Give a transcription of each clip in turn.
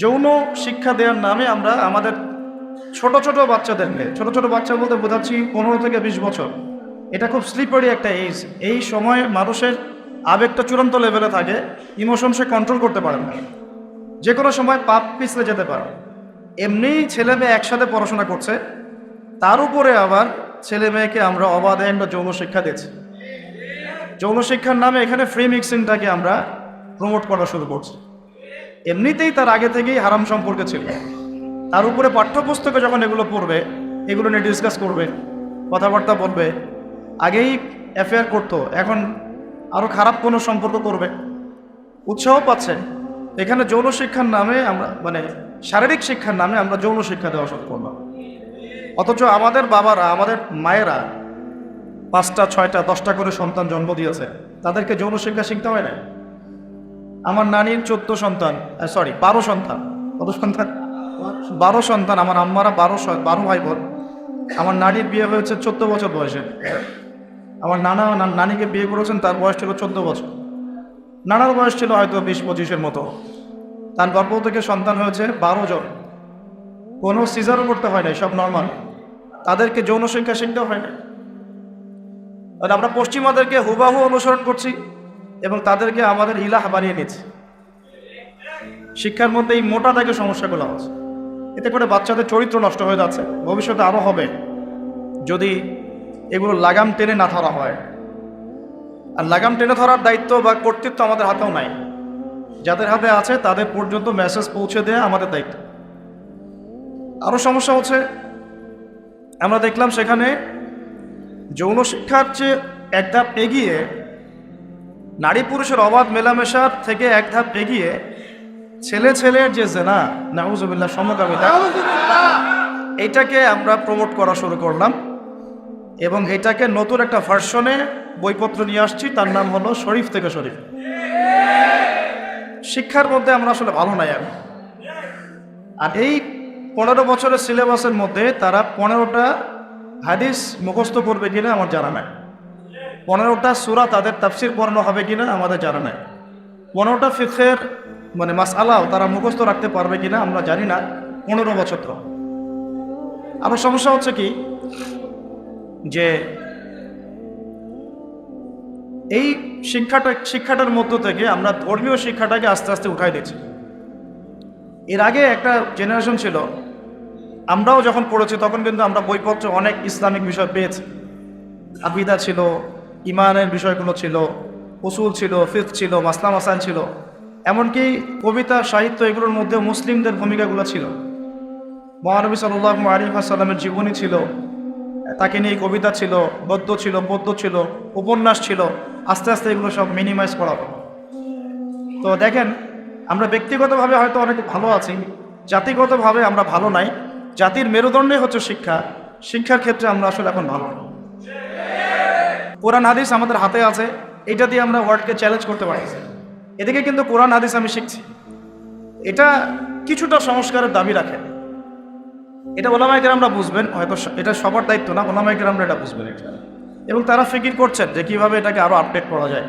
যৌন শিক্ষা দেওয়ার নামে আমরা আমাদের ছোট ছোট বাচ্চাদেরকে ছোট ছোট বাচ্চা বলতে বোঝাচ্ছি পনেরো থেকে বিশ বছর। এটা খুব স্লিপারি একটা এজ এই সময় মানুষের আবেগটা চূড়ান্ত লেভেলে থাকে ইমোশন সে কন্ট্রোল করতে পারে না। যে কোনো সময় পাপ পিছলে যেতে পারে। এমনিই ছেলে মেয়ে একসাথে পড়াশোনা করছে, তার উপরে আবার ছেলে মেয়েকে আমরা অবাধে একটা যৌন শিক্ষা দিচ্ছি। যৌন শিক্ষার নামে এখানে ফ্রি মিক্সিংটাকে আমরা প্রমোট করা শুরু করছি। এমনিতেই তার আগে থেকেই হারাম সম্পর্কে ছিল। তার উপরে পাঠ্যপুস্তকে যখন এগুলো পড়বে, এগুলো নিয়ে ডিসকাস করবে, কথাবার্তা বলবে, আগেই অ্যাফেয়ার করতো, এখন আরও খারাপ কোনো সম্পর্ক করবে। উৎসাহ পাচ্ছে। এখানে যৌন শিক্ষার নামে আমরা মানে শারীরিক শিক্ষার নামে আমরা যৌন শিক্ষা দেওয়া শুরু করলাম। অথচ আমাদের বাবারা, আমাদের মায়েরা পাঁচটা, ছয়টা, দশটা করে সন্তান জন্ম দিয়েছে। তাদেরকে যৌন শিক্ষা শিখতে হয় না। আমার নানির চোদ্দ সন্তান সরি বারো সন্তান। কত সন্তান? বারো সন্তান, আমার আম্মারা বারো বারো ভাই বোন আমার নানির বিয়ে হয়েছে চোদ্দ বছর বয়সে। আমার নানা নানিকে বিয়ে করেছেন, তার বয়স ছিল চোদ্দ বছর। নানার বয়স ছিল হয়তো বিশ পঁচিশের মতো। তার গর্ভ থেকে সন্তান হয়েছে বারো জন। কোনো সিজারও করতে হয় নাই, সব নর্মাল তাদেরকে যৌন সংখ্যা শিখতে হয় না আমরা পশ্চিমাদেরকে হুবাহু অনুসরণ করছি। এবং তাদেরকে আমাদের ইলাহ বানিয়ে নিচ্ছি শিক্ষার মধ্যে এই মোটা দাগে সমস্যাগুলো আছে। এতে করে বাচ্চাদের চরিত্র নষ্ট হয়ে যাচ্ছে। ভবিষ্যতে আরও হবে। যদি এগুলো লাগাম টেনে না ধরা হয়। আর লাগাম টেনে ধরার দায়িত্ব বা কর্তৃত্ব আমাদের হাতেও নাই। যাদের হাতে আছে, তাদের পর্যন্ত মেসেজ পৌঁছে দেওয়া আমাদের দায়িত্ব। আরও সমস্যা হচ্ছে, আমরা দেখলাম সেখানে যৌন শিক্ষার চেয়ে এক ধাপ এগিয়ে নারী পুরুষের অবাধ মেলামেশার থেকে এক ধাপ এগিয়ে ছেলে ছেলের যে জেনা নাউজুবিল্লাহ সমকামিতা এটাকে আমরা প্রমোট করা শুরু করলাম এবং এটাকে নতুন একটা ভার্সনে বইপত্র নিয়ে আসছি তার নাম হলো শরীফ থেকে শরীফ। শিক্ষার মধ্যে আমরা আসলে ভালো নাই আমি। আর এই পনেরো বছরের সিলেবাসের মধ্যে তারা পনেরোটা হাদিস মুখস্থ করবে কিনা আমার জানা নাই। পনেরোটা সুরা তাদের তাফসির পড়ানো হবে কিনা আমাদের জানা নাই। পনেরোটা ফিখের মানে মাস আলাও তারা মুখস্থ রাখতে পারবে কিনা আমরা জানি না, পনেরো বছর তো। আরও সমস্যা হচ্ছে কি, যে এই শিক্ষাটা, শিক্ষাটার মধ্য থেকে আমরা ধর্মীয় শিক্ষাটাকে আস্তে আস্তে উঠাই দিচ্ছি এর আগে একটা জেনারেশন ছিল, আমরাও যখন পড়েছি তখন কিন্তু আমরা বইপত্র অনেক ইসলামিক বিষয় পেয়েছি। আবিদা ছিল ইমানের বিষয়গুলো ছিল, উসুল ছিল ফিক ছিল, মাসলাম আসান ছিল। এমনকি কবিতা, সাহিত্য এগুলোর মধ্যে মুসলিমদের ভূমিকাগুলো ছিল। মহানবী সাল্লাহ আলী সাল্লামের জীবনী ছিল, তাকে নিয়ে কবিতা ছিল, গদ্য ছিল, পদ্য ছিল, উপন্যাস ছিল, আস্তে আস্তে এগুলো সব মিনিমাইজ করা হলো। তো দেখেন, আমরা ব্যক্তিগতভাবে হয়তো অনেক ভালো আছি, জাতিগতভাবে আমরা ভালো নাই, জাতির মেরুদণ্ডই হচ্ছে শিক্ষা। শিক্ষার ক্ষেত্রে আমরা আসলে এখন ভালো। কোরআন হাদিস আমাদের হাতে আছে এটা দিয়ে আমরা ওয়ার্ডকে চ্যালেঞ্জ করতে পারি। এদিকে কিন্তু কোরআন হাদিস আমি শিখছি। এটা কিছুটা সংস্কারের দাবি রাখে। এটা ওলামাইকের আমরা বুঝবেন, হয়তো এটা সবার দায়িত্ব না ওলামাইকের আমরা এটা বুঝবেন এটা। এবং তারা ফিকির করছেন যে কীভাবে এটাকে আরও আপডেট করা যায়।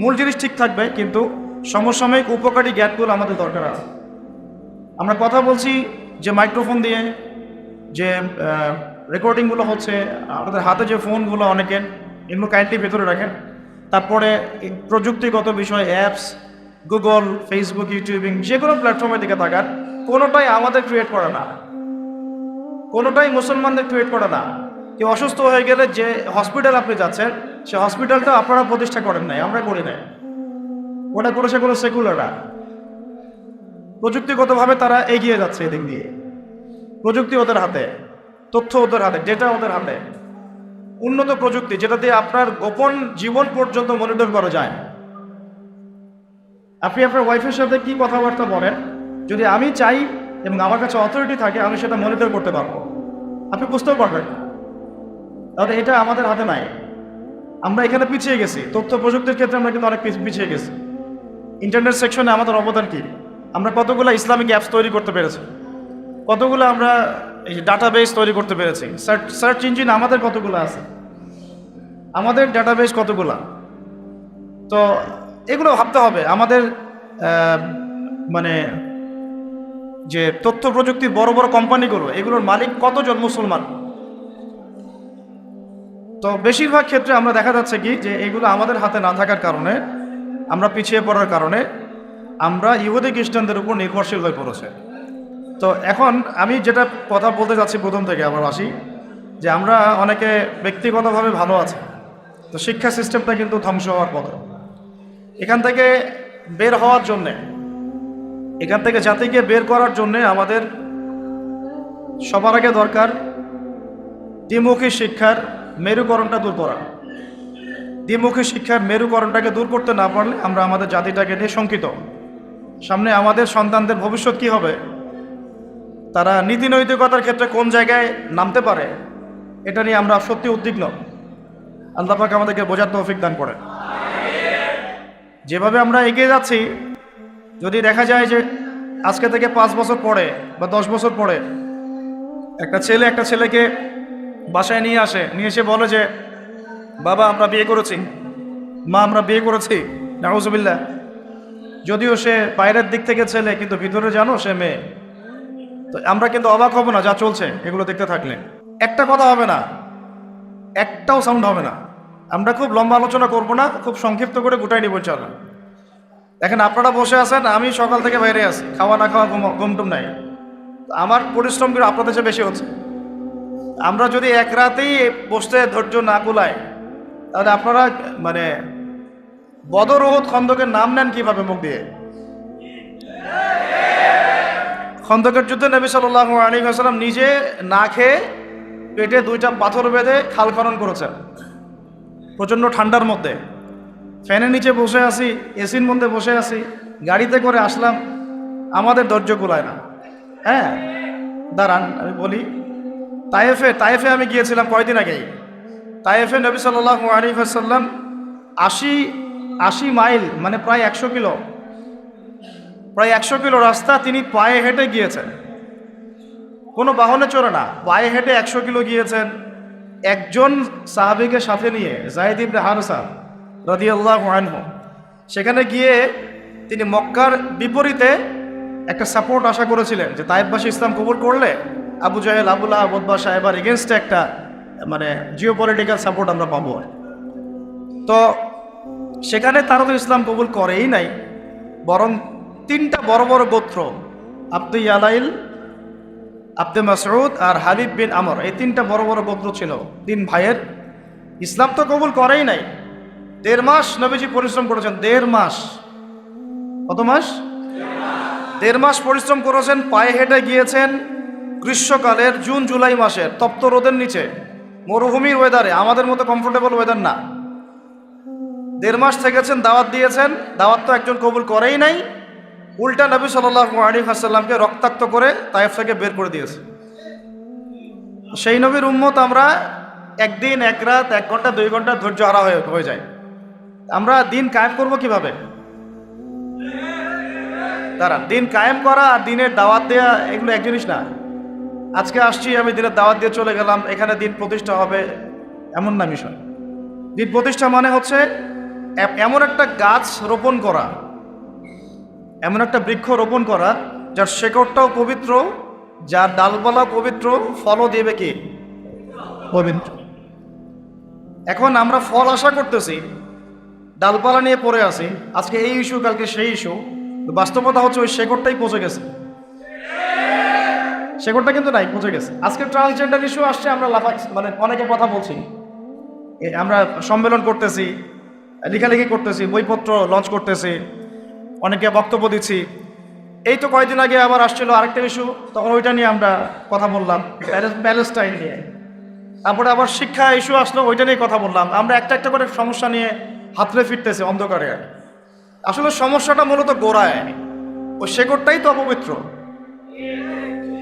মূল জিনিস ঠিক থাকবে, কিন্তু সমসাময়িক উপকারী জ্ঞানগুলো আমাদের দরকার আছে। আমরা কথা বলছি যে মাইক্রোফোন দিয়ে, যে রেকর্ডিংগুলো হচ্ছে, আমাদের হাতে যে ফোনগুলো অনেকের এগুলো কাইন্ডলি ভেতরে রাখেন। তারপরে প্রযুক্তিগত বিষয় অ্যাপস গুগল ফেসবুক ইউটিউবিং যে কোনো প্ল্যাটফর্মের দিকে থাকার কোনোটাই আমাদের ক্রিয়েট করে না। কোনোটাই মুসলমানদের ক্রিয়েট করে না। কেউ অসুস্থ হয়ে গেলে যে হসপিটাল আপনি যাচ্ছেন, সে হসপিটালটা আপনারা প্রতিষ্ঠা করেন নাই আমরা করি নাই। ওটা করেছে কোনো সেকুলাররা প্রযুক্তিগতভাবে তারা এগিয়ে যাচ্ছে এদিক দিয়ে। প্রযুক্তি ওদের হাতে, তথ্য ওদের হাতে ডেটা ওদের হাতে। উন্নত প্রযুক্তি যেটা দিয়ে আপনার গোপন জীবন পর্যন্ত মনিটর করা যায়। আপনি আপনার ওয়াইফের সাথে কি কথাবার্তা বলেন? যদি আমি চাই এবং আমার কাছে অথরিটি থাকে, আমি সেটা মনিটর করতে পারব। আপনি বুঝতেও পারবেন। তাহলে এটা আমাদের হাতে নাই। আমরা এখানে পিছিয়ে গেছি। তথ্য প্রযুক্তির ক্ষেত্রে আমরা কিন্তু অনেক পিছিয়ে গেছি। ইন্টারনেট সেকশনে আমাদের অবদান কি? আমরা কতগুলো ইসলামিক অ্যাপস তৈরি করতে পেরেছি? কতগুলো আমরা এই যে ডাটাবেস তৈরি করতে পেরেছি। সার্চ ইঞ্জিন আমাদের কতগুলো আছে? আমাদের ডাটাবেস কতগুলো? তো এগুলো ভাবতে হবে। আমাদের মানে যে তথ্য প্রযুক্তির বড় বড় কোম্পানিগুলো এগুলোর মালিক কতজন মুসলমান? তো বেশিরভাগ ক্ষেত্রে আমরা দেখা যাচ্ছে কি, যে এগুলো আমাদের হাতে না থাকার কারণে, আমরা পিছিয়ে পড়ার কারণে, আমরা ইহুদি খ্রিস্টানদের উপর নির্ভরশীল হয়ে পড়েছে। তো এখন আমি যেটা কথা বলতে যাচ্ছি প্রথম থেকে আবার আসি যে আমরা অনেকে ব্যক্তিগতভাবে ভালো আছি। তো শিক্ষা সিস্টেমটা কিন্তু ধ্বংস হওয়ার পথে। এখান থেকে বের হওয়ার জন্যে, এখান থেকে জাতিকে বের করার জন্যে আমাদের সবার আগে দরকার দ্বিমুখী শিক্ষার মেরুকরণটা দূর করা। দ্বিমুখী শিক্ষার মেরুকরণটাকে দূর করতে না পারলে আমরা আমাদের জাতিটাকে নিয়ে শঙ্কিত। সামনে আমাদের সন্তানদের ভবিষ্যৎ কি হবে? তারা নীতি নৈতিকতার ক্ষেত্রে কোন জায়গায় নামতে পারে, এটা নিয়ে আমরা সত্যি উদ্বিগ্ন। আল্লাহ পাক আমাদেরকে বোঝার তৌফিক দান করে যেভাবে আমরা এগিয়ে যাচ্ছি, যদি দেখা যায় যে আজকে থেকে পাঁচ বছর পরে বা দশ বছর পরে একটা ছেলে একটা ছেলেকে বাসায় নিয়ে আসে, নিয়ে এসে বলে যে, বাবা, আমরা বিয়ে করেছি। মা, আমরা বিয়ে করেছি। নাউজুবিল্লাহ। যদিও সে বাইরের দিক থেকে ছেলে, কিন্তু ভিতরে জানো সে মেয়ে। তো আমরা কিন্তু অবাক হব না, যা চলছে, এগুলো দেখতে থাকলে। একটা কথা হবে না, একটাও সাউন্ড হবে না। আমরা খুব লম্বা আলোচনা করব না, খুব সংক্ষিপ্ত করে গোটাই নিব ইনশাল্লাহ দেখেন, আপনারা বসে আছেন, আমি সকাল থেকে বাইরে আছি, খাওয়া না খাওয়া ঘুম নাই। আমার পরিশ্রম কিন্তু আপনাদের চেয়ে বেশি হচ্ছে। আমরা যদি এক রাতেই বসতে ধৈর্য না কুলায়, তাহলে আপনারা মানে বদর খন্দকের নাম নেন কীভাবে মুখ দিয়ে? খন্দকের যুদ্ধে নবী সাল্লাহ আলী হাসালাম নিজে না খেয়ে পেটে দুইটা পাথর বেঁধে খাল খনন করেছেন। প্রচণ্ড ঠান্ডার মধ্যে। ফ্যানের নিচে বসে আছি, এসির মধ্যে বসে আছি, গাড়িতে করে আসলাম, আমাদের ধৈর্য কুলায় না। হ্যাঁ দাঁড়ান, আমি বলি, তায়েফে তায়েফে আমি গিয়েছিলাম কয়দিন আগেই। তায়েফে নবী সাল্লাহ আলী হাসাল্লাম আশি আশি মাইল মানে প্রায় একশো কিলো প্রায় একশো কিলো রাস্তা তিনি পায়ে হেঁটে গিয়েছেন। কোনো বাহনে চড়ে না, পায়ে হেঁটে একশো কিলো গিয়েছেন। একজন সাহাবিকে সাথে নিয়ে জাহিদ ইবনে হারসা রদিয়াল্লাহ আনহু, সেখানে গিয়ে তিনি মক্কার বিপরীতে একটা সাপোর্ট আশা করেছিলেন যে তাইববাসী ইসলাম কবুল করলে আবু জাহেল আবুল্লাহ আবুদ্বা সাহেবার এগেনস্টে একটা মানে জিও পলিটিক্যাল সাপোর্ট আমরা পাবো। তো সেখানে তারা তো ইসলাম কবুল করেই নাই, বরং তিনটা বড় বড় গোত্র আব্দুল ইয়ালাইল, আব্দে মাসউদ আর হাবিব বিন আমর। এই তিনটা বড় বড় গোত্র ছিল তিন ভাইয়ের। ইসলাম তো কবুল করেই নাই। দেড় মাস নবীজি পরিশ্রম করেছেন, দেড় মাস। কত মাস? দেড় মাস পরিশ্রম করেছেন, পায়ে হেঁটে গিয়েছেন গ্রীষ্মকালের জুন, জুলাই মাসের তপ্ত রোদের নিচে। মরুভূমির ওয়েদারে আমাদের মতো কমফোর্টেবল ওয়েদার না। দেড় মাস থেকেছেন, দাওয়াত দিয়েছেন, দাওয়াত তো একজন কবুল করেই নাই। উল্টা নবী সাল্লাহ আলী হাসাল্লামকে রক্তাক্ত করে তাইফ থেকে বের করে দিয়েছে। সেই নবীর উম্মত আমরা একদিন, এক রাত, এক ঘণ্টা, দুই ঘণ্টা ধৈর্য হারা হয়ে হয়ে যায়। আমরা দিন কায়েম করব কীভাবে? দাঁড়ান, দিন কায়েম করা আর দিনের দাওয়াত দেওয়া এগুলো এক জিনিস না। আজকে আসছি, আমি দিনের দাওয়াত দিয়ে চলে গেলাম, এখানে দিন প্রতিষ্ঠা হবে এমন না মিশন। দিন প্রতিষ্ঠা মানে হচ্ছে এমন একটা গাছ রোপণ করা। এমন একটা বৃক্ষ রোপণ করা যার শেকড়টাও পবিত্র যার ডালপালাও পবিত্র ফলও দেবে কে? পবিত্র। এখন আমরা ফল আশা করতেছি ডালপালা নিয়ে পড়ে আছি আজকে এই ইস্যু কালকে সেই ইস্যু বাস্তবতা হচ্ছে ওই শেকড়টাই পচে গেছে। শেকড়টা কিন্তু নাই পচে গেছে। আজকে ট্রান্সজেন্ডার ইস্যু আসছে আমরা লাফা মানে অনেকে কথা বলছি। আমরা সম্মেলন করতেছি লেখালেখি করতেছি বইপত্র লঞ্চ করতেছি। অনেকে বক্তব্য দিচ্ছি। এই তো কয়েকদিন আগে আবার আসছিল আরেকটা ইস্যু তখন ওইটা নিয়ে আমরা কথা বললাম প্যালেস- প্যালেস্টাইন নিয়ে। তারপরে আবার শিক্ষা ইস্যু আসলো, ওইটা নিয়ে কথা বললাম। আমরা একটা একটা করে সমস্যা নিয়ে হাতড়ে ফিরতেছি অন্ধকারে আসলে সমস্যাটা মূলত গোড়ায়। ওই শেকড়টাই তো অপবিত্র।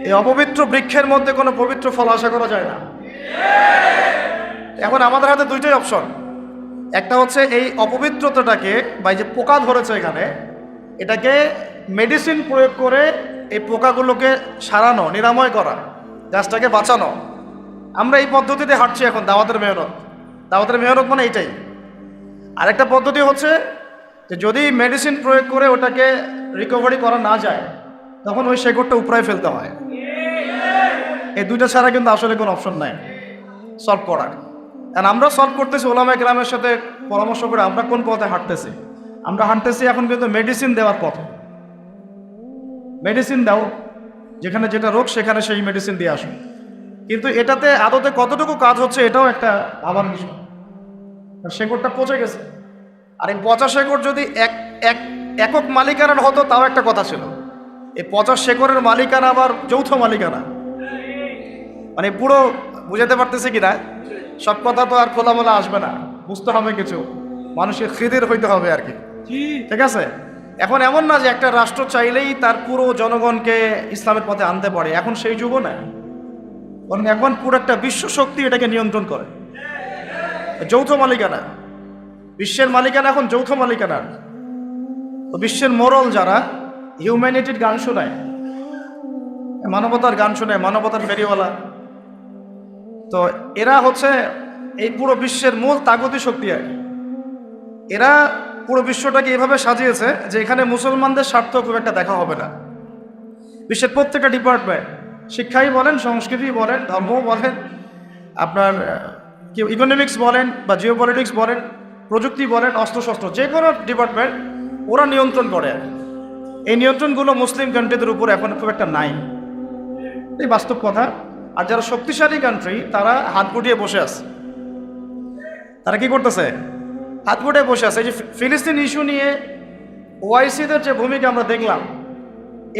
এই অপবিত্র বৃক্ষের মধ্যে কোনো পবিত্র ফল আশা করা যায় না। এখন আমাদের হাতে দুইটাই অপশন একটা হচ্ছে এই অপবিত্রতাটাকে বা এই যে পোকা ধরেছে এখানে এটাকে মেডিসিন প্রয়োগ করে এই পোকাগুলোকে সারানো, নিরাময় করা, গাছটাকে বাঁচানো। আমরা এই পদ্ধতিতে হাঁটছি এখন, দাওয়াতের মেহনত। দাওয়াতের মেহনত মানে এইটাই। আরেকটা পদ্ধতি হচ্ছে যে যদি মেডিসিন প্রয়োগ করে ওটাকে রিকভারি করা না যায়, তখন ওই শেকড়টা উপরায় ফেলতে হয়। এই দুইটা ছাড়া কিন্তু আসলে কোনো অপশন নাই। সলভ করার। কারণ আমরা সলভ করতেছি ওলামা গ্রামের সাথে পরামর্শ করে আমরা কোন পথে হাঁটতেছি। আমরা হাঁটতেছি, এখন কিন্তু মেডিসিন দেওয়ার পথে। মেডিসিন দাও, যেখানে যেটা রোগ, সেখানে সেই মেডিসিন দিয়ে আসুন কিন্তু এটাতে আদতে কতটুকু কাজ হচ্ছে, এটাও একটা ভাবার বিষয়। শেকড়টা পচে গেছে। আর এই পচা শেকড় যদি এক এক, একক মালিকানার হতো, তাও একটা কথা ছিল। এই পচা শেকড়ের মালিকানা আবার যৌথ মালিকানা। মানে পুরো বুঝাতে পারতেছে কিনা সব কথা তো আর খোলামেলা আসবে না। বুঝতে হবে কিছু। মানুষের খিদের হইতে হবে আর কি। ঠিক আছে? এখন এমন না যে একটা রাষ্ট্র চাইলেই তার পুরো জনগণকে ইসলামের পথে আনতে পারে, এখন সেই যুগও না। বরং এখন পুরো একটা বিশ্ব শক্তি এটাকে নিয়ন্ত্রণ করে। যৌথ মালিকানা। বিশ্বের মালিকানা এখন যৌথ মালিকানা। তো বিশ্বের মোরল যারা, হিউম্যানিটির গান শোনায়। মানবতার গান শোনায়, মানবতার ফেরিওয়ালা। তো এরা হচ্ছে এই পুরো বিশ্বের মূল তাগতি শক্তি আর এরা পুরো বিশ্বটাকে এভাবে সাজিয়েছে যে এখানে মুসলমানদের স্বার্থ খুব একটা দেখা হবে না। বিশ্বের প্রত্যেকটা ডিপার্টমেন্ট শিক্ষাই বলেন সংস্কৃতি বলেন ধর্ম বলেন, আপনার কি ইকোনমিক্স বলেন বা জিও পলিটিক্স বলেন, প্রযুক্তি বলেন, অস্ত্রশস্ত্র, যে কোনো ডিপার্টমেন্ট ওরা নিয়ন্ত্রণ করে এই নিয়ন্ত্রণগুলো মুসলিম কান্ট্রিদের উপর এখন খুব একটা নাই। এই বাস্তব কথা, আর যারা শক্তিশালী কান্ট্রি তারা হাত গুটিয়ে বসে আছে। তারা কি করতেছে? হাত গুটিয়ে বসে আছে। এই যে ফিলিস্তিন ইস্যু নিয়ে ওআইসিদের যে ভূমিকা আমরা দেখলাম,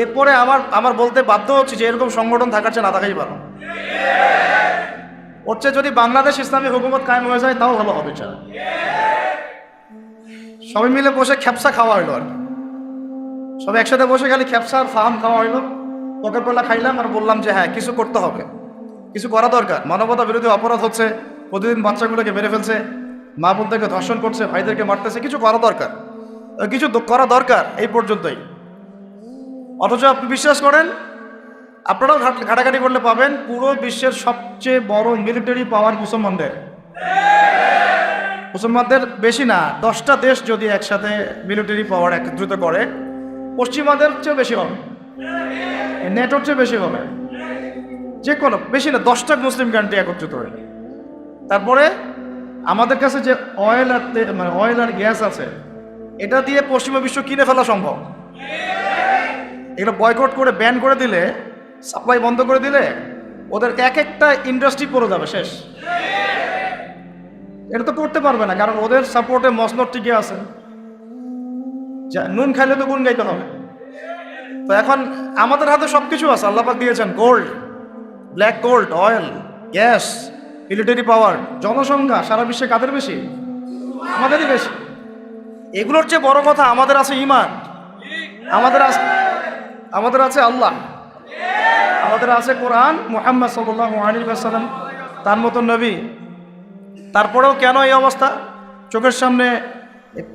এরপরে আমার আমার বলতে বাধ্য হচ্ছে যে এরকম সংগঠন থাকার চেয়ে না থাকাই ভালো। হচ্ছে যদি বাংলাদেশ ইসলামী হুকুমত কায়েম হয়ে যায়, তাও ভালো হবে চা সবাই মিলে বসে খ্যাপসা খাওয়া হইল আর। সবাই একসাথে বসে খালি খ্যাপসা আর ফাহাম খাওয়া হইল। পকেট পেলা খাইলাম আর বললাম যে হ্যাঁ কিছু করতে হবে। কিছু করা দরকার। মানবতা বিরোধী অপরাধ হচ্ছে, প্রতিদিন বাচ্চাগুলোকে মেরে ফেলছে। মা বোনদেরকে ধর্ষণ করছে, ভাইদেরকে মারতেছে, কিছু করা দরকার। কিছু করা দরকার এই পর্যন্তই। অথচ আপনি বিশ্বাস করেন? আপনারাও ঘাট- ঘাটাঘাটি করলে পাবেন, পুরো বিশ্বের সবচেয়ে বড় মিলিটারি পাওয়ার মুসলমানদের। মুসলমানদের বেশি না, দশটা দেশ যদি একসাথে মিলিটারি পাওয়ার একত্রিত করে, পশ্চিমাদের চেয়ে বেশি হবে। নেটোর চেয়ে বেশি হবে। যে কোনো বেশি না, দশটা মুসলিম কান্ট্রি একত্রিত হয়ে। তারপরে আমাদের কাছে যে অয়েল আর মানে অয়েল আর গ্যাস আছে, এটা দিয়ে পশ্চিমা বিশ্ব কিনে ফেলা সম্ভব। এগুলো বয়কট করে ব্যান করে দিলে সাপ্লাই বন্ধ করে দিলে, ওদের এক একটা ইন্ডাস্ট্রি পড়ে যাবে, শেষ। এটা তো করতে পারবে না, কারণ ওদের সাপোর্টে মসনদ টিকে আছে। নুন খাইলে তো গুণ গাইতে হবে। তো এখন আমাদের হাতে সব কিছু আছে আল্লাপাক দিয়েছেন gold black gold oil gas military power জনসংখ্যা, সারা বিশ্বে কাদের বেশি? আমাদেরই বেশি। এগুলোর চেয়ে বড় কথা আমাদের আছে ইমান। আমাদের আছে আমাদের আছে আল্লাহ। আমাদের আছে কোরআন, মোহাম্মদ সাল্লাহ আলী তার মতন নবী। তারপরেও কেন এই অবস্থা? চোখের সামনে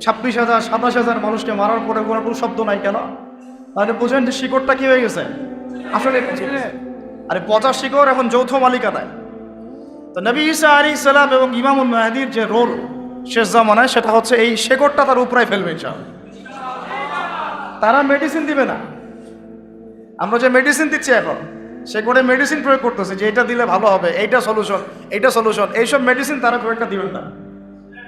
ছাব্বিশ হাজার, সাতাশ হাজার মানুষকে মারার পরে কোনো শব্দ নাই কেন? তাহলে বুঝেন যে শিকড়টা কি হয়ে গেছে? আসলে আরে পচার শিকড় এখন যৌথ মালিকানায়। তো নবী ঈসা আলী ইসলাম এবং ইমামুল মাহাদির যে রোল শেষ জামানায়, সেটা হচ্ছে এই শেকড়টা তার উপরায় ফেলবে, ইনশাআল্লাহ। তারা মেডিসিন দিবে না। আমরা যে মেডিসিন দিচ্ছি এখন করে মেডিসিন প্রয়োগ করতেছে যে এটা দিলে ভালো হবে, এইটা সলিউশন এইটা সলিউশন এইসব মেডিসিন তারা খুব একটা দিবেন না।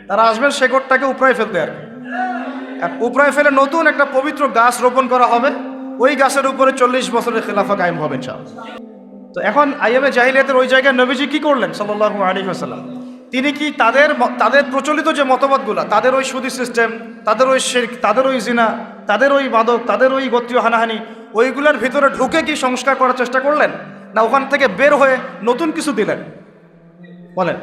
তারা আসবেন শেকড়টাকে উপরায় ফেলতে আর উপরায় ফেলে নতুন একটা পবিত্র গাছ রোপণ করা হবে, ওই গাছের উপরে চল্লিশ বছরের খেলাফা কায়েম হবে, ইনশাআল্লাহ। তো এখন আইএমএ জাহিলিয়াতের ওই জায়গায় নবীজি কি করলেন সাল্লাল্লাহু আলাইহি ওয়াসাল্লাম? তিনি কি তাদের তাদের প্রচলিত যে মতবাদগুলো, তাদের ওই সুদি সিস্টেম, তাদের ওই শিরক, তাদের ওই জিনা, তাদের ওই মাদক তাদের ওই গোত্রীয় হানাহানি, ওইগুলোর ভিতরে ঢুকে কি সংস্কার করার চেষ্টা করলেন? না ওখান থেকে বের হয়ে নতুন কিছু দিলেন? বলেন।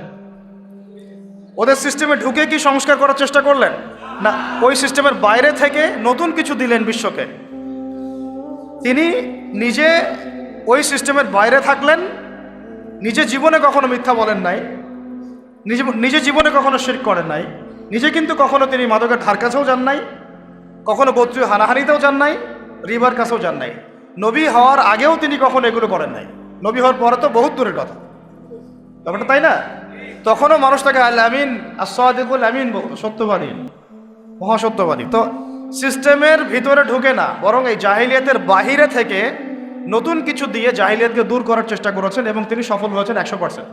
ওদের সিস্টেমে ঢুকে কি সংস্কার করার চেষ্টা করলেন? না, ওই সিস্টেমের বাইরে থেকে নতুন কিছু দিলেন বিশ্বকে। তিনি নিজে ওই সিস্টেমের বাইরে থাকলেন, নিজে জীবনে কখনো মিথ্যা বলেন নাই, নিজে নিজে জীবনে কখনো শির করেন নাই, নিজে কিন্তু কখনো তিনি মাদকের ধার কাছেও যান নাই, কখনো গোত্রীয় হানাহানিতেও যান নাই, রিবার কাছেও যান নাই। নবী হওয়ার আগেও তিনি কখনো এগুলো করেন নাই। নবী হওয়ার পরে তো বহুত দূরের কথা। ব্যাপারটা তাই না? তখনও মানুষ তাকে আল আমিন আমিন সত্যবাদী, মহাসত্যবাদী। তো সিস্টেমের ভিতরে ঢুকে না, বরং এই জাহিলিয়াতের বাহিরে থেকে নতুন কিছু দিয়ে জাহিলিয়াতকে দূর করার চেষ্টা করেছেন এবং তিনি সফল হয়েছেন একশো পার্সেন্ট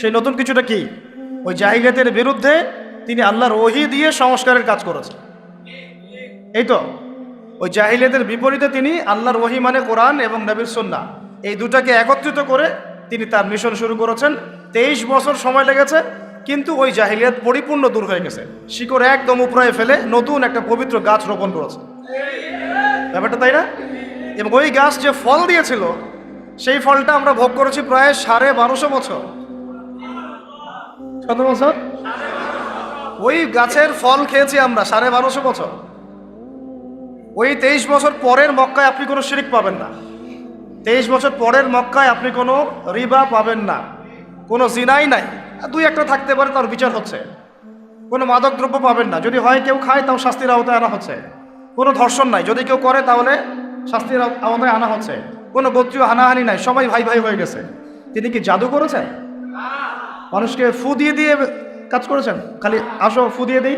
সেই নতুন কিছুটা কি? ওই জাহিলিয়াতের বিরুদ্ধে তিনি আল্লাহর ওহি দিয়ে সংস্কারের কাজ করেছেন। এই তো, ওই জাহিলিয়াতের বিপরীতে তিনি আল্লাহর ওহি মানে কোরআন এবং নবীর সন্না এই দুটাকে একত্রিত করে তিনি তার মিশন শুরু করেছেন। তেইশ বছর সময় লেগেছে, কিন্তু ওই জাহিলিয়াত পরিপূর্ণ দূর হয়ে গেছে। শিকড় একদম উপরায় ফেলে নতুন একটা পবিত্র গাছ রোপণ করেছে। ব্যাপারটা তাই না? এবং ওই গাছ যে ফল দিয়েছিল সেই ফলটা আমরা ভোগ করেছি প্রায় সাড়ে বারোশো বছর। কত বছর? ওই গাছের ফল খেয়েছি আমরা সাড়ে বারোশো বছর। ওই তেইশ বছর পরের মক্কায় আপনি কোনো শিরিক পাবেন না। তেইশ বছর পরের মক্কায় আপনি কোনো রিবা পাবেন না। কোনো জিনাই নাই। দুই একটা থাকতে পারে তার বিচার হচ্ছে। কোনো মাদক দ্রব্য পাবেন না। যদি হয় কেউ খায় তাও শাস্তির আওতায় আনা হচ্ছে। কোনো ধর্ষণ নাই। যদি কেউ করে তাহলে শাস্তির আও- আওতায় আনা হচ্ছে। কোনো গোত্রীয় হানাহানি নাই, সবাই ভাই ভাই হয়ে গেছে। তিনি কি জাদু করেছেন? মানুষকে ফু দিয়ে দিয়ে কাজ করেছেন? খালি আসো, ফু দিয়ে দিই?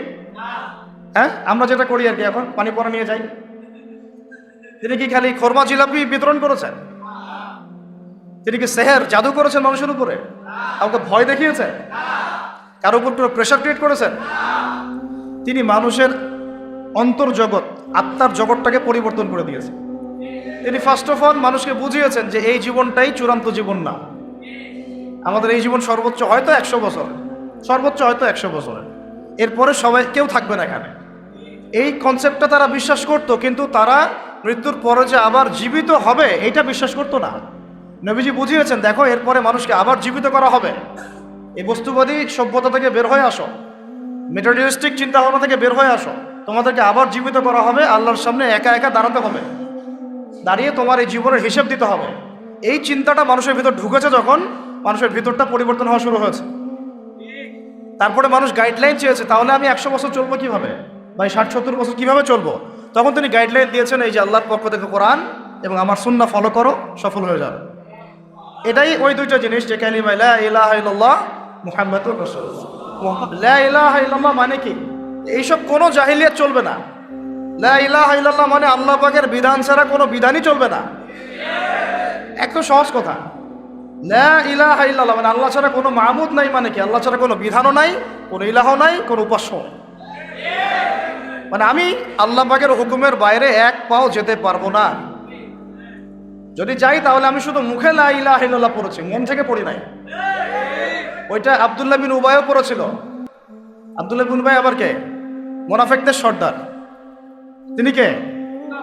হ্যাঁ? আমরা যেটা করি আর কি এখন, পানি পরে নিয়ে যাই। তিনি কি খালি খোরমা জিলাপি বিতরণ করেছেন? তিনি কি সেহের জাদু করেছেন মানুষের উপরে? কাউকে ভয় দেখিয়েছেন? কারও উপর কোনো প্রেশার ক্রিয়েট করেছেন? তিনি মানুষের অন্তর্জগৎ, আত্মার জগৎটাকে পরিবর্তন করে দিয়েছেন। তিনি ফার্স্ট অফ অল মানুষকে বুঝিয়েছেন যে এই জীবনটাই চূড়ান্ত জীবন না। আমাদের এই জীবন সর্বোচ্চ হয়তো একশো বছর। সর্বোচ্চ হয়তো একশো বছরের এরপরে সবাই, কেউ থাকবে না এখানে। এই কনসেপ্টটা তারা বিশ্বাস করতো, কিন্তু তারা মৃত্যুর পরে যে আবার জীবিত হবে, এইটা বিশ্বাস করতো না। নবীজি বুঝিয়েছেন, দেখো, এরপরে মানুষকে আবার জীবিত করা হবে। এই বস্তুবাদী সভ্যতা থেকে বের হয়ে আসো। মেটারিয়ালিস্টিক চিন্তাভাবনা থেকে বের হয়ে আসো। তোমাদেরকে আবার জীবিত করা হবে। আল্লাহর সামনে একা একা দাঁড়াতে হবে। দাঁড়িয়ে তোমার এই জীবনের হিসেব দিতে হবে। এই চিন্তাটা মানুষের ভিতর ঢুকেছে যখন মানুষের ভিতরটা পরিবর্তন হওয়া শুরু হয়েছে। তারপরে মানুষ গাইডলাইন চেয়েছে, তাহলে আমি একশো বছর চলবো কীভাবে? ভাই ষাট সত্তর বছর কীভাবে চলবো? তখন তিনি গাইডলাইন দিয়েছেন, এই যে আল্লাহর পক্ষ থেকে কোরআন এবং আমার সুন্না ফলো করো, সফল হয়ে যাবে। এটাই ওই দুইটা জিনিস যে কালিমা ইলাহা ইল্লাল্লাহ মানে কি? এইসব কোনো জাহিলিয়াত চলবে না। মানে আল্লাহ পাকের বিধান ছাড়া কোনো বিধানই চলবে না। একদম সহজ কথা। লা ইলাহা ইল্লাল্লাহ মানে আল্লাহ ছাড়া কোনো মাহমুদ নাই মানে কি? আল্লাহ ছাড়া কোনো বিধানও নাই, কোনো ইলাহ নাই, কোনো উপাস্য। মানে আমি আল্লাহ পাকের হুকুমের বাইরে এক পাও যেতে পারব না। যদি যাই তাহলে আমি শুধু মুখে লা ইলাহা ইল্লাল্লাহ পড়েছি, মন থেকে পড়ি নাই। ওইটা আব্দুল্লাহ বিন উবায়ও পড়েছিল। আব্দুল্লাহ বিন উবাই আবার কে? মোনাফেকদের সর্দার। তিনি কে?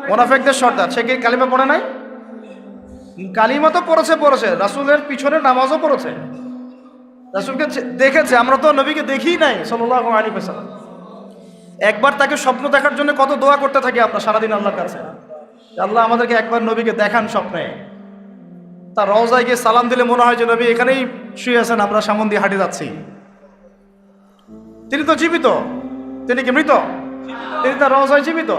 মোনাফেকদের সর্দার। সে কি কালিমা পড়ে নাই? কালিমা তো পড়েছে পড়েছে। রাসুলের পিছনে নামাজও পড়েছে। রাসুলকে দেখেছে, আমরা তো নবীকে দেখি নাই সাল্লাহ আলী একবার তাকে স্বপ্ন দেখার জন্য কত দোয়া করতে থাকি আমরা সারাদিন আল্লাহর কাছে। আল্লাহ আমাদেরকে একবার নবীকে দেখান স্বপ্নে। তার রওজায় গিয়ে সালাম দিলে মনে হয় যে, নবী, এখানেই শুয়ে আছেন, আমরা সামন দিয়ে হাঁটে যাচ্ছি। তিনি তো জীবিত। তিনি কি মৃত? তিনি তার রওজায় জীবিত।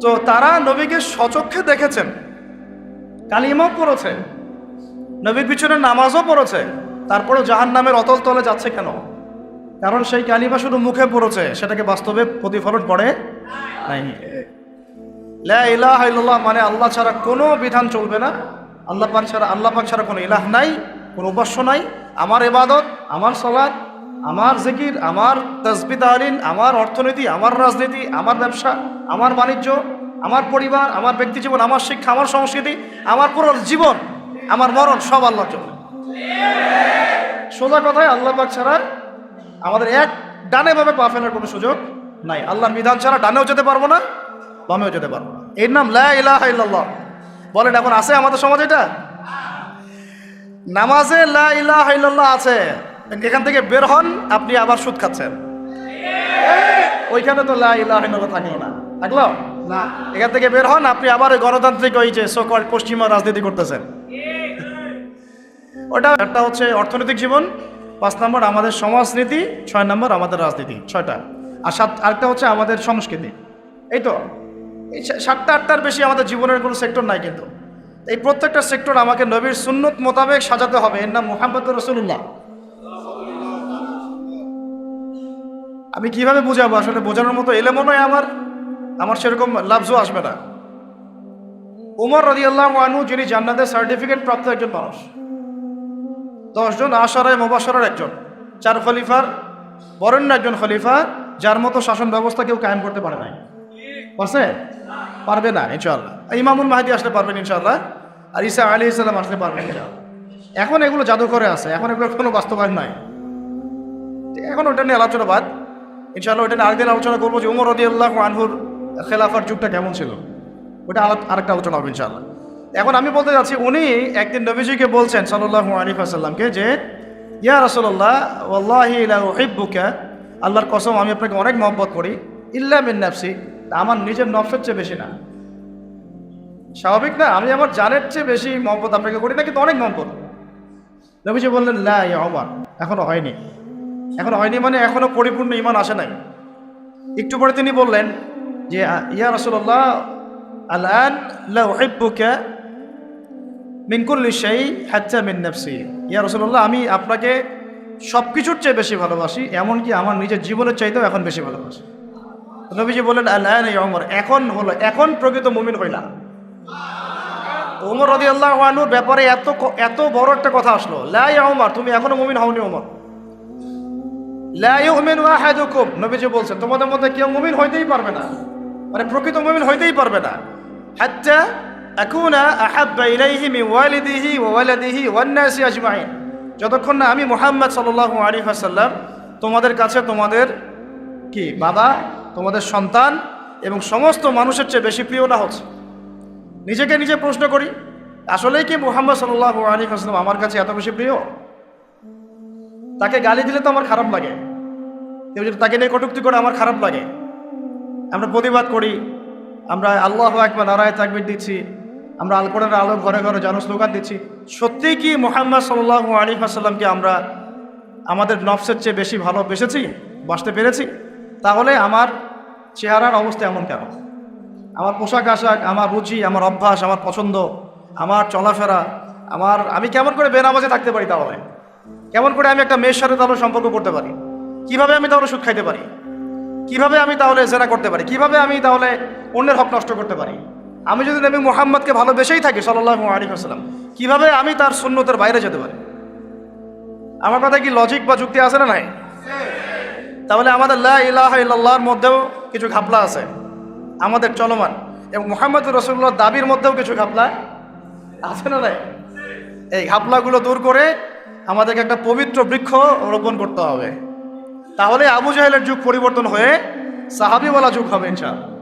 তো তারা নবীকে সচক্ষে দেখেছেন। কালিমাও পড়েছে। নবীর পিছনে নামাজও পড়েছে। তারপরে জাহান নামের অতল তলে যাচ্ছে কেন? কারণ সেই কালিমা শুধু মুখে পড়েছে, সেটাকে বাস্তবে প্রতিফলন ইল্লাল্লাহ মানে আল্লাহ ছাড়া কোনো বিধান চলবে না। আল্লাহ পাক ছাড়া, আল্লাহ পাক ছাড়া কোনো ইলাহ নাই, কোনো উপাস্য নাই। আমার এবাদত আমার সলাদ আমার জিকির, আমার তসবি তালিন আমার অর্থনীতি, আমার রাজনীতি, আমার ব্যবসা, আমার বাণিজ্য, আমার পরিবার, আমার ব্যক্তি জীবন, আমার শিক্ষা, আমার সংস্কৃতি, আমার পুরো জীবন, আমার মরণ সব আল্লাহর জন্য। সোজা কথায় আল্লাহ পাক ছাড়া আমাদের এক ডানে ভাবে পা ফেলার কোনো সুযোগ নাই। আল্লাহর বিধান ছাড়া ডানেও যেতে পারব না, বামেও যেতে পারব না। এর নাম লা ইলাহা ইল্লাল্লাহ। বলেন, এখন আছে আমাদের সমাজ এটা? নামাজে লা ইলাহা ইল্লাল্লাহ আছে। এখান থেকে বের হন আপনি আবার সুদ খাচ্ছেন। ওইখানে তো থাকল না। থাকল? না। এখান থেকে বের হন আপনি আবার ওই গণতান্ত্রিক ওই যে সকল পশ্চিমা রাজনীতি করতেছেন। ওটা একটা হচ্ছে অর্থনৈতিক জীবন পাঁচ নম্বর আমাদের সমাজনীতি ছয় নম্বর আমাদের রাজনীতি ছয়টা। আর সাত আরেকটা হচ্ছে আমাদের সংস্কৃতি। এই তো? এই সাতটা আটটার বেশি আমাদের জীবনের কোনো সেক্টর নাই কিন্তু। এই প্রত্যেকটা সেক্টর আমাকে নবীর সুন্নত মোতাবেক সাজাতে হবে। এর নাম মোহাম্মদ রসুল্লাহ আমি কীভাবে বুঝাবো? আসলে বোঝানোর মতো এলে মনে হয় আমার আমার সেরকম লাভজও আসবে না। উমর রদি আল্লাহ আনু যিনি জান্নাতের সার্টিফিকেট প্রাপ্ত একজন মানুষ। দশজন আশারায় মোবাসরের একজন। চার খলিফার, বরেণ্য একজন খলিফা, যার মতো শাসন ব্যবস্থা কেউ কায়েম করতে পারে নাই। পারছে? পারবে না ইনশাল্লাহ ইমামুল মাহাদি আসলে পারবেন ইনশাল্লাহ আর ইসা আলী ইসলাম আসলে পারবেন এখন এগুলো জাদুঘরে আছে, এখন এগুলো কোনো বাস্তবায়ন নাই। এখন ওটা নিয়ে আলোচনা বাদ। ইনশাআল্লাহ ওটা আরেকদিন আলোচনা করব যে উমর রদি আল্লাহ আনহুর খেলাফার যুগটা কেমন ছিল। ওটা আরেকটা আলোচনা হবে ইনশাআল্লাহ। এখন আমি বলতে যাচ্ছি, উনি একদিন নবীজিকে বলছেন সাল্লাল্লাহু আলাইহি ওয়াসাল্লামকে যে, ইয়া লা উহিব্বুকা, আল্লাহর কসম, আমি আপনাকে অনেক মহব্বত করি, ইল্লা মিন নাফসি আমার নিজের নফসের চেয়ে বেশি না। স্বাভাবিক না? আমি আমার জানের চেয়ে বেশি মহব্বত আপনাকে করি না, কিন্তু অনেক মহব্বত। নবীজি বললেন, লা ইয়া ওমর এখনও হয়নি। এখনও হয়নি মানে এখনও পরিপূর্ণ ইমান আসে নাই। একটু পরে তিনি বললেন যে, ইয়া রাসূলুল্লাহ, আলান লা উহিব্বুকা মিন কুল্লি শাই হাত্তা মিন নাফসি। ইয়া রাসূলুল্লাহ, আমি আপনাকে সব কিছুর চেয়ে বেশি ভালোবাসি, এমনকি আমার নিজের জীবনের চাইতেও এখন বেশি ভালোবাসি। নবীজি বললেন, আলান ইয়া ওমর এখন হলো, এখন প্রকৃত মুমিন হইলা। ওমর রদি আল্লাহ ব্যাপারে এত এত বড় একটা কথা আসলো, লা ইয়া ওমর তুমি এখনও মুমিন হওনি ওমর তোমাদের কেউ পারবে না। মানে প্রকৃত হইতেই পারবে না। যতক্ষণ না আমি মুহাম্মদ ওয়াসাল্লাম, তোমাদের কাছে তোমাদের কি, বাবা, তোমাদের সন্তান এবং সমস্ত মানুষের চেয়ে বেশি প্রিয় না হচ্ছে। নিজেকে নিজে প্রশ্ন করি, আসলেই কি মুহাম্মদ সাল্লাল্লাহু আলাইহি ওয়াসাল্লাম আমার কাছে এত বেশি প্রিয়? তাকে গালি দিলে তো আমার খারাপ লাগে। তাকে নিয়ে কটুক্তি করে আমার খারাপ লাগে। আমরা প্রতিবাদ করি, আমরা আল্লাহ একবার নারায় তাকবির দিচ্ছি, আমরা আল কোরআনের আলো ঘরে ঘরে জন স্লোগান দিচ্ছি। সত্যিই কি মোহাম্মদ সাল্লাহ আলী আসাল্লামকে আমরা আমাদের নফসের চেয়ে বেশি ভালো বেসেছি বাঁচতে পেরেছি? তাহলে আমার চেহারার অবস্থা এমন কেন? আমার পোশাক আশাক, আমার রুচি, আমার অভ্যাস, আমার পছন্দ, আমার চলাফেরা, আমার আমি কেমন করে বেনামাজে থাকতে পারি তাহলে? কেমন করে আমি একটা মেয়ের সাথে তাহলে সম্পর্ক করতে পারি? কীভাবে আমি তাহলে সুদ খাইতে পারি? কীভাবে আমি তাহলে জেনা করতে পারি? কীভাবে আমি তাহলে অন্যের হক নষ্ট করতে পারি? আমি যদি নবী মোহাম্মদকে ভালোবেসেই থাকি সাল্লাহ আলিফ আসসালাম কীভাবে আমি তার শূন্যতের বাইরে যেতে পারি? আমার কথা কি লজিক বা যুক্তি আছে না নাই? তাহলে আমাদের লা ইলাহা মধ্যেও কিছু ঘাপলা আছে। আমাদের চলমান। এবং মোহাম্মদ রসুল্লাহ দাবির মধ্যেও কিছু ঘাপলা আছে না নাই? এই ঘাপলাগুলো দূর করে আমাদেরকে একটা পবিত্র বৃক্ষ রোপণ করতে হবে। তাহলে আবু জাহেলের যুগ পরিবর্তন হয়ে সাহাবিওয়ালা যুগ হবে ইনশাআল্লাহ।